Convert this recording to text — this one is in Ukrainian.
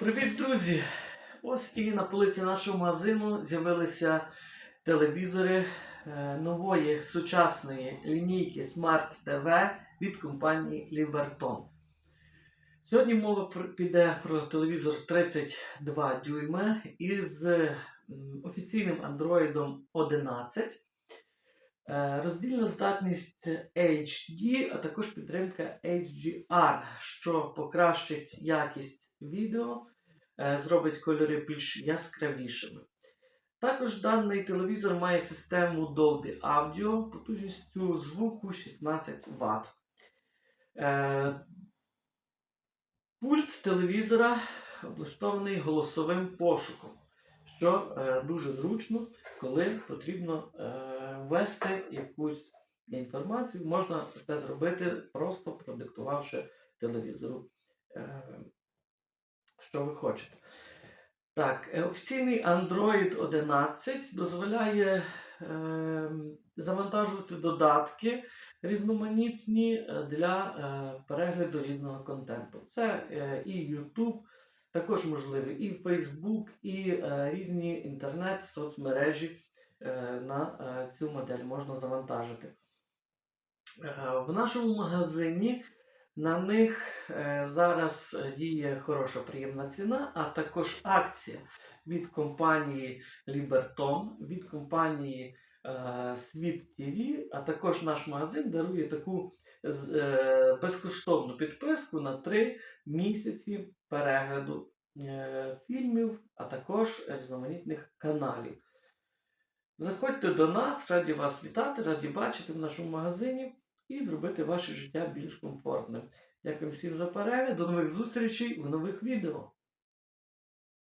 Привіт, друзі! Ось і на полиці нашого магазину з'явилися телевізори е, нової сучасної лінійки Smart TV від компанії Liberton. Сьогодні мова піде про телевізор 32 дюйма із офіційним Android 11. Е, Роздільна здатність HD, а також підтримка HDR, що покращить якість відео, е, зробить кольори більш яскравішими. Також даний телевізор має систему Dolby Audio потужністю звуку 16 Вт. Е, Пульт телевізора облаштований голосовим пошуком, що дуже зручно, коли потрібно ввести якусь інформацію. Можна це зробити просто продиктувавши телевізору, е, що ви хочете. Так, е, офіційний Android 11 дозволяє е, завантажувати додатки різноманітні е, для е, перегляду різного контенту. Це е, і YouTube, також можливі і Facebook, і е, різні інтернет-соцмережі на е, цю модель можна завантажити. Е, В нашому магазині на них е, зараз е, діє хороша приємна ціна, а також акція від компанії Liberton, від компанії е, Світ TV, а також наш магазин дарує таку е, безкоштовну підписку на 3 місяці перегляду е, фільмів, а також різноманітних каналів. Заходьте до нас, раді вас вітати, раді бачити в нашому магазині і зробити ваше життя більш комфортним. Дякую всім за перегляд. До нових зустрічей в нових відео.